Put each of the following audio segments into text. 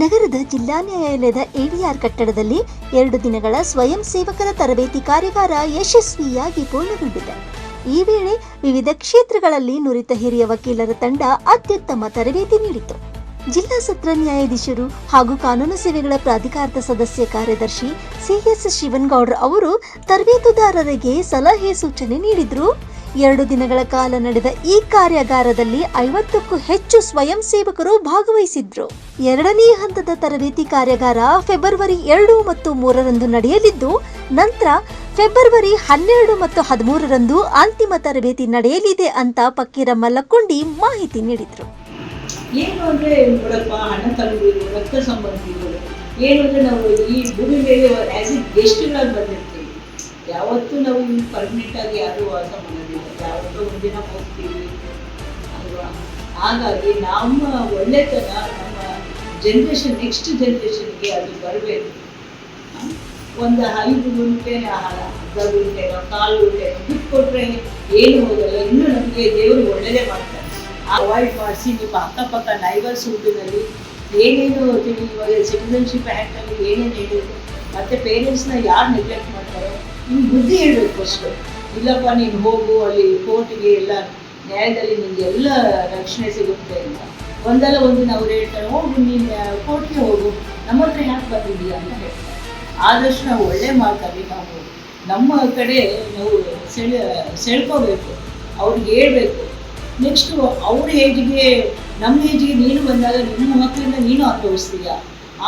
ನಗರದ ಜಿಲ್ಲಾ ನ್ಯಾಯಾಲಯದ ಎಡಿಆರ್ ಕಟ್ಟಡದಲ್ಲಿ ಎರಡು ದಿನಗಳ ಸ್ವಯಂ ಸೇವಕರ ತರಬೇತಿ ಕಾರ್ಯಾಗಾರ ಯಶಸ್ವಿಯಾಗಿ ಪೂರ್ಣಗೊಂಡಿದೆ. ಈ ವೇಳೆ ವಿವಿಧ ಕ್ಷೇತ್ರಗಳಲ್ಲಿ ನುರಿತ ಹಿರಿಯ ವಕೀಲರ ತಂಡ ಅತ್ಯುತ್ತಮ ತರಬೇತಿ ನೀಡಿತು. ಜಿಲ್ಲಾ ಸತ್ರ ನ್ಯಾಯಾಧೀಶರು ಹಾಗೂ ಕಾನೂನು ಸೇವೆಗಳ ಪ್ರಾಧಿಕಾರದ ಸದಸ್ಯ ಕಾರ್ಯದರ್ಶಿ ಸಿಎಸ್ ಶಿವನ್ಗೌಡ್ರ ಅವರು ತರಬೇತುದಾರರಿಗೆ ಸಲಹೆ ಸೂಚನೆ ನೀಡಿದ್ರು. ಎರಡು ದಿನಗಳ ಕಾಲ ನಡೆದ ಈ ಕಾರ್ಯಾಗಾರದಲ್ಲಿ ಐವತ್ತಕ್ಕೂ ಹೆಚ್ಚು ಸ್ವಯಂ ಸೇವಕರು ಭಾಗವಹಿಸಿದ್ರು. ಎರಡನೇ ಹಂತದ ತರಬೇತಿ ಕಾರ್ಯಾಗಾರ ಫೆಬ್ರವರಿ ಎರಡು ಮತ್ತು ಮೂರರಂದು ನಡೆಯಲಿದ್ದು, ನಂತರ ಫೆಬ್ರವರಿ ಹನ್ನೆರಡು ಮತ್ತು ಹದಿಮೂರರಂದು ಅಂತಿಮ ತರಬೇತಿ ನಡೆಯಲಿದೆ ಅಂತ ಪಕ್ಕೀರ ಮಲ್ಲಕೊಂಡಿ ಮಾಹಿತಿ ನೀಡಿದ್ರು. ಏನು ಅಂದ್ರೆ ನೋಡಪ್ಪ, ಹಣ ತಲುಪಿದ್ರು ರಕ್ತ ಸಂಬಂಧಿಗಳು. ಏನು ಅಂದ್ರೆ ನಾವು ಈ ಭೂಮಿ ಮೇಲೆ ಆ್ಯಸ್ ಎ ಗೆಸ್ಟ್ಗಳಾಗಿ ಬಂದಿರ್ತೀವಿ. ಯಾವತ್ತೂ ನಾವು ಇಲ್ಲಿ ಪರ್ಮನೆಂಟ್ ಆಗಿ ಯಾರೂ ವಾಸ ಯಾವತ್ತೋ ಒಂದಿನ ಹೋಗ್ತೀವಿ. ಅಲ್ವಾ? ಹಾಗಾಗಿ ನಮ್ಮ ಒಳ್ಳೆತನ, ನಮ್ಮ ಜನ್ರೇಷನ್ ನೆಕ್ಸ್ಟ್ ಜನ್ರೇಷನ್ಗೆ ಅದು ಬರಬೇಕು. ಒಂದು ಐದು ಗುಂಟೆ ಅರ್ಧ ಗುಂಟೆನೋ, ಕಾಲು ಗುಂಟೆನೋ ದುಡ್ಡು ಕೊಟ್ಟರೆ ಏನು ಹೋಗಲ್ಲ. ಇನ್ನೂ ನಮಗೆ ದೇವರು ಒಳ್ಳೆಯದೇ ಮಾಡ್ತಾರೆ. ಅವಾಯ್ಡ್ ಮಾಡಿಸಿ ನಿಮ್ಮ ಅಕ್ಕಪಕ್ಕ ನೈಬರ್ಸ್ ಊಟದಲ್ಲಿ ಏನೇನು ತಿಳಿ, ಇವಾಗ ಸಿಟಿಸನ್ಶಿಪ್ ಆ್ಯಕ್ಟಲ್ಲಿ ಏನೇನು ಹೇಳಿದ್ರು ಮತ್ತು ಪೇರೆಂಟ್ಸ್ನ ಯಾರು ನೆಗ್ಲೆಕ್ಟ್ ಮಾಡ್ತಾರೆ? ನಿಮ್ಗೆ ಬುದ್ಧಿ ಹೇಳಬೇಕು ಫಸ್ಟು ಇಲ್ಲಪ್ಪ, ನೀನು ಹೋಗು, ಅಲ್ಲಿ ಕೋರ್ಟಿಗೆ ಎಲ್ಲ ನ್ಯಾಯದಲ್ಲಿ ನಿಮ್ಗೆ ಎಲ್ಲ ರಕ್ಷಣೆ ಸಿಗುತ್ತೆ ಅಂತ. ಒಂದಲ್ಲ ಒಂದಿನ ಅವ್ರು ಹೇಳ್ತಾರೆ, ಹೋಗು, ನೀನು ಕೋರ್ಟ್ಗೆ ಹೋಗು. ನಮ್ಮ ಹತ್ರ ಯಾಕೆ ಬಂದಿದ್ದೀಯಾ ಅಂತ ಹೇಳ್ತಾರೆ. ಆದಷ್ಟು ನಾವು ಒಳ್ಳೆ ಮಾತಾಡಿ ನಾವು ನಮ್ಮ ಕಡೆ ನಾವು ಸೆಳ, ಸೆಳ್ಕೋಬೇಕು, ಅವ್ರಿಗೆ ಹೇಳ್ಬೇಕು. ನೆಕ್ಸ್ಟು ಅವ್ರ ಏಜ್ಗೆ ನಮ್ಮ ಏಜ್ಗೆ ನೀನು ಬಂದಾಗ ನಿಮ್ಮ ಮಕ್ಕಳನ್ನ ನೀನು ಅನುಭವಿಸ್ತೀಯ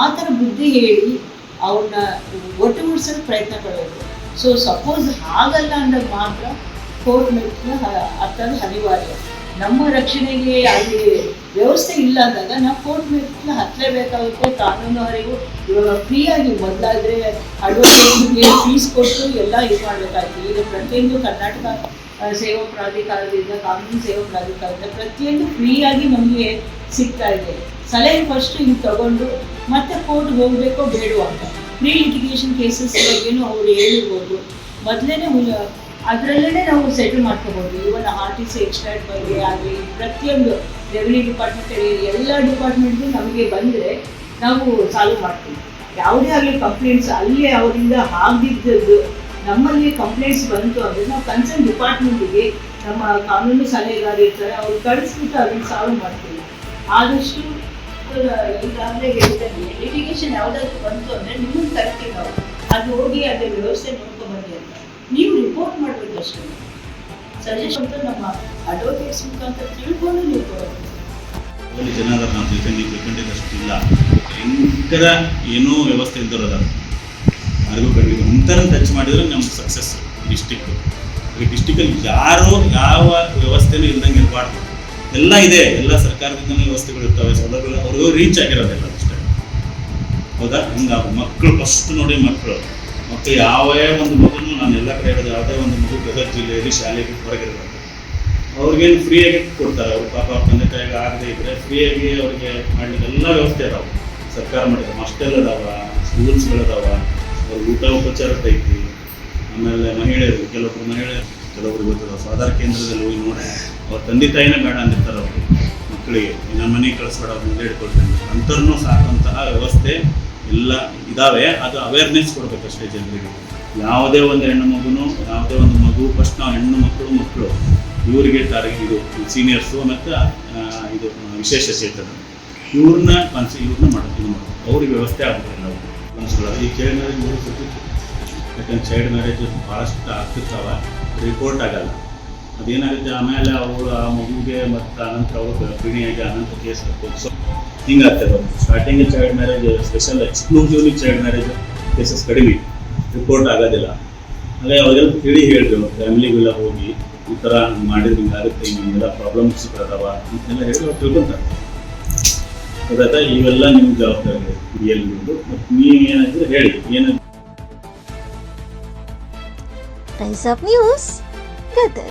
ಆ ಥರ ಬುದ್ಧಿ ಹೇಳಿ ಅವ್ರನ್ನ ಒಟ್ಟುಗೂಡ್ಸೋಕ್ಕೆ ಪ್ರಯತ್ನ ಪಡಬೇಕು. ಸೊ ಸಪೋಸ್ ಆಗಲ್ಲ ಅಂದಾಗ ಮಾತ್ರ ಕೋರ್ಟ್ ಮೆಟ್ನ ಹತ್ತೋದು ಅನಿವಾರ್ಯ. ನಮ್ಮ ರಕ್ಷಣೆಗೆ ಅಲ್ಲಿ ವ್ಯವಸ್ಥೆ ಇಲ್ಲ ಅಂದಾಗ ನಾವು ಕೋರ್ಟ್ ಮೆಟ್ನ ಹತ್ತಲೇಬೇಕಾಗುತ್ತೆ ಕಾನೂನು ಅರಿವು. ಇವಾಗ ಫ್ರೀಯಾಗಿ ಮೊದಲಾದರೆ ಅಡ್ವೊಕೇಟ್ಗೆ ಫೀಸ್ ಕೊಟ್ಟು ಎಲ್ಲ ಇದು ಮಾಡಬೇಕಾಗಿತ್ತು ಈಗ ಪ್ರತಿಯೊಂದು ಕರ್ನಾಟಕ ಸೇವಾ ಪ್ರಾಧಿಕಾರದಿಂದ, ಕಾನೂನು ಸೇವಾ ಪ್ರಾಧಿಕಾರದಿಂದ ಪ್ರತಿಯೊಂದು ಫ್ರೀಯಾಗಿ ನಮಗೆ ಸಿಗ್ತಾ ಇದೆ. ಸಲಹೆ ಫಸ್ಟ್ ಹಿಂಗೆ ತಗೊಂಡು ಮತ್ತೆ ಕೋರ್ಟ್ಗೆ ಹೋಗಬೇಕೋ ಬೇಡವೋ ಅಂತ. ಪ್ರೀ ಇಂಟಿಗ್ರೇಷನ್ ಕೇಸಸ್ ಬಗ್ಗೆನೂ ಅವ್ರು ಹೇಳಿರ್ಬೋದು. ಮೊದಲೇ ಅದರಲ್ಲೇ ನಾವು ಸೆಟಲ್ ಮಾಡ್ಕೋಬೋದು. Even R T C extract ಬಗ್ಗೆ ಆಗಲಿ, ಪ್ರತಿಯೊಂದು ರೆವಿನ್ಯೂ ಡಿಪಾರ್ಟ್ಮೆಂಟ್ ಎಲ್ಲ ಡಿಪಾರ್ಟ್ಮೆಂಟ್ಗೂ ನಮಗೆ ಬಂದರೆ ನಾವು ಸಾಲ್ವ್ ಮಾಡ್ತೀವಿ. ಯಾವುದೇ ಆಗಲಿ ಕಂಪ್ಲೇಂಟ್ಸ್ ಅಲ್ಲಿ ಅವರಿಂದ ಆಗದಿದ್ದದ್ದು ನಮ್ಮಲ್ಲಿ ಕಂಪ್ಲೇಂಟ್ಸ್ ಬಂತು ಅಂದರೆ ನಾವು ಕನ್ಸರ್ನ್ ಡಿಪಾರ್ಟ್ಮೆಂಟಿಗೆ ನಮ್ಮ ಕಾನೂನು ಸಲಹೆಗಾರ ಇರ್ತಾರೆ, ಅವ್ರು ಕಳಿಸ್ಬಿಟ್ಟು ಅದನ್ನು ಸಾಲ್ವ್ ಮಾಡ್ತೀವಿ. ಆದಷ್ಟು ಈಗಾಗಲೇ ಹೇಳ್ತೇನೆ ಲಿಟಿಗೇಷನ್ ಯಾವುದಾದ್ರು ಬಂತು ಅಂದರೆ ನಿಮ್ಮ ಕರಿತೀವಿ ನಾವು. ಅದು ಹೋಗಿ ಅದ್ರ ವ್ಯವಸ್ಥೆ ನೋಡ್ಕೊಂಬನ್ನಿ ಅಂತ. ನೀವು ರಿಪೋರ್ಟ್ ಮಾಡಬೇಕು ಅಷ್ಟೇ. ಸಜೆಷನ್ ನಮ್ಮ ಅಡ್ವೊಕೇಟ್ಸ್ ಮುಖಾಂತರ ತಿಳ್ಕೊಂಡು ನೀವು ಕೊಡಬೇಕು ಅಲ್ಲಿ ಜನರ ನಾವು ತಿಳ್ಕೊಂಡಿದ್ದು ಅಷ್ಟಿಲ್ಲ ಇಲ್ಲ. ಭಯಂಕರ ಏನೋ ವ್ಯವಸ್ಥೆ ಇದ್ದವ್ರು ಅದಾರ. ಯಾರಿಗೂ ಕಂಡಿದ್ದು ಅಂತರ ಟಚ್ ಮಾಡಿದ್ರೆ ನಮ್ಗೆ ಸಕ್ಸಸ್ ಡಿಸ್ಟಿಕ್ ಡಿಸ್ಟಿಕಲ್ಲಿ ಯಾರೋ ಯಾವ ವ್ಯವಸ್ಥೆನೂ ಇಲ್ದಂಗೆ ಇರಬಾರ್ದು. ಎಲ್ಲ ಇದೆ, ಎಲ್ಲ ಸರ್ಕಾರದಿಂದಲೂ ವ್ಯವಸ್ಥೆಗಳು ಇರ್ತವೆ. ಸೌಲಭ್ಯಗಳು ಅವ್ರಿಗೂ ರೀಚ್ ಆಗಿರೋದಿಲ್ಲ ಅಷ್ಟೇ. ಹೌದಾ? ಹಿಂಗ ಮಕ್ಕಳು ಫಸ್ಟ್ ನೋಡಿ ಮಕ್ಕಳು ಮತ್ತು ಯಾವೇ ಒಂದು ಮಗುನು ನಾನು ಎಲ್ಲ ಕಡೆ ಹೇಳೋದು, ಯಾವುದೇ ಒಂದು ಮಗು ಗದಗ ಜಿಲ್ಲೆಯಲ್ಲಿ ಶಾಲೆಗೆ ಹೊರಗಿರಬೇಕು ಅವ್ರಿಗೇನು ಫ್ರೀಯಾಗಿ ಕೊಡ್ತಾರೆ. ಅವ್ರ ಪಾಪ ತಂದೆ ತಾಯಿಗೆ ಆಗದೆ ಇದ್ರೆ ಫ್ರೀಯಾಗಿ ಅವ್ರಿಗೆ ಮಾಡ್ಲಿಕ್ಕೆ ಎಲ್ಲ ವ್ಯವಸ್ಥೆ ಅದಾವ. ಸರ್ಕಾರ ಮಾಡಿದ ಮಾಸ್ಟೆಲ್ ಅದಾವ ಸ್ಕೂಲ್ಸ್ಗಳದಾವ ಅವ್ರ ಊಟ ಉಪಚಾರ ಐತಿ ಆಮೇಲೆ ಮಹಿಳೆಯರು ಕೆಲವೊಬ್ಬರು ಮಹಿಳೆಯರು. ಕೆಲವೊಬ್ರು ಗೊತ್ತಿಲ್ಲ ಸಾಧಾರ ಕೇಂದ್ರದಲ್ಲಿ ಹೋಗಿ ನೋಡಿ ಅವ್ರ ತಂದೆ ತಾಯಿನೇ ಬೇಡ ಅಂದಿರ್ತಾರೆ ಅವರು ಮಕ್ಕಳಿಗೆ. ನಮ್ಮ ಮನೆಗೆ ಕಳಿಸ್ಬೇಡ ಮುಂದೆ ಇಟ್ಕೊಳ್ತೇನೆ ಅಂಥವ್ರನ್ನೂ ಸಾಕಂತಹ ವ್ಯವಸ್ಥೆ ಎಲ್ಲ ಇದ್ದಾವೆ ಅದು ಅವೇರ್ನೆಸ್ ಕೊಡ್ಬೇಕಷ್ಟೇ ಜನರಿಗೆ. ಯಾವುದೇ ಒಂದು ಹೆಣ್ಣು ಮಗುನು, ಯಾವುದೇ ಒಂದು ಮಗು ಫಸ್ಟ್ ನಾವು ಹೆಣ್ಣು ಮಕ್ಕಳು ಮಕ್ಕಳು. ಇವರಿಗೆ ಟಾರ್ಗೆಟ್ ಇದು. ಸೀನಿಯರ್ಸು ಮತ್ತು ಇದು ವಿಶೇಷ ಚೇತನ. ಇವ್ರನ್ನ ಕನ್ಸಿ ಇವ್ರನ್ನ ಮಾಡೋದು ಇದು ಅವ್ರಿಗೆ ವ್ಯವಸ್ಥೆ ಆಗ್ತಾರೆ ನಾವು. ಈ ಮ್ಯಾರೇಜ್ ಮೂರು ಸತಿ ಯಾಕಂದ್ರೆ ಚೈಲ್ಡ್ ಮ್ಯಾರೇಜ್ ಭಾಳಷ್ಟು ಆಗ್ತಿರ್ತಾವ ರಿಪೋರ್ಟ್ ಆಗಲ್ಲ. ಅದೇನಾಗುತ್ತೆ? ಆಮೇಲೆ ಅವಳು ಆ ಮಗುವಿಗೆ ಮತ್ತು ಅನಂತರ ಅವರು ಗರ್ಭಿಣಿಯಾಗಿ ಅನಂತ case so ಹಿಂಗಾಗ್ತದೆ starting child marriage special exclusively child marriage cases ಕಡಿಮೆ. ರಿಪೋರ್ಟ್ ಆಗೋದಿಲ್ಲ. ಅದೇ ಅವಾಗೆಲ್ಲ ತಿಳಿ ಹೇಳಿದ್ರು. ಫ್ಯಾಮಿಲಿಗೆಲ್ಲ ಹೋಗಿ ಈ ಥರ ಮಾಡಿದ್ರೆ ಹಿಂಗಾಗುತ್ತೆ ಹಿಂಗೆಲ್ಲ ಪ್ರಾಬ್ಲಮ್ಸ್ ಅದಾವ ಅಂತೆಲ್ಲ ಹೇಳಿ ಅವ್ರು ತಿಳ್ಕೊಂತಾರೆ. ಅದಾದ ಇವೆಲ್ಲ ನಿಮ್ಮ ಜವಾಬ್ದಾರಿ. ಎಲ್ಲಿ ಮತ್ತು ನೀವು ಏನಾದರೂ ಹೇಳಿ. ಏನು Rise Up News, Gadar.